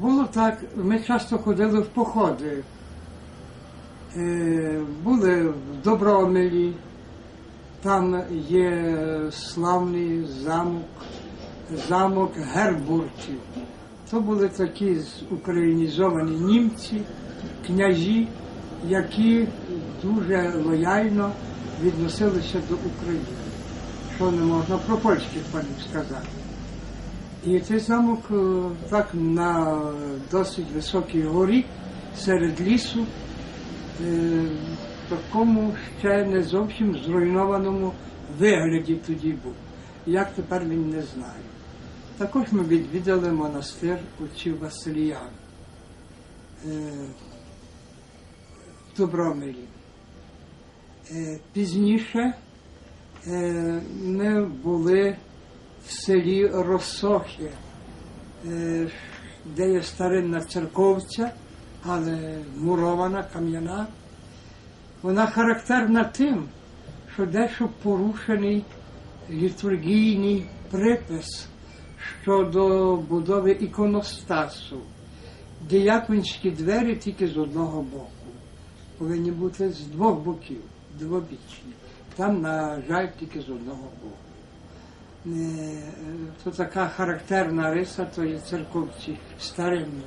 Було так, ми часто ходили в походи. Е, Були в Добромелі, там є славний замок, замок Гербуртів. То були такі українізовані німці, княжі, які дуже лояльно відносилися до України. Що не можна про польських панів сказати. І цей замок так на досить високій горі серед лісу, в такому ще не зовсім зруйнованому вигляді тоді був. Як тепер він не знає. Також ми відвідали монастир отців Василіян в Добромирі. Е, Пізніше ми були в селі Росохи, е, де є старинна церковця, але мурована, кам'яна. Вона характерна тим, що дещо порушений літургійний припис щодо будови іконостасу. Діяконські двері тільки з одного боку. Повинні бути з двох боків, двобічні. Там, на жаль, тільки з одного боку. E, e, to taka charakterna rysa to jest cyrkówci. Starym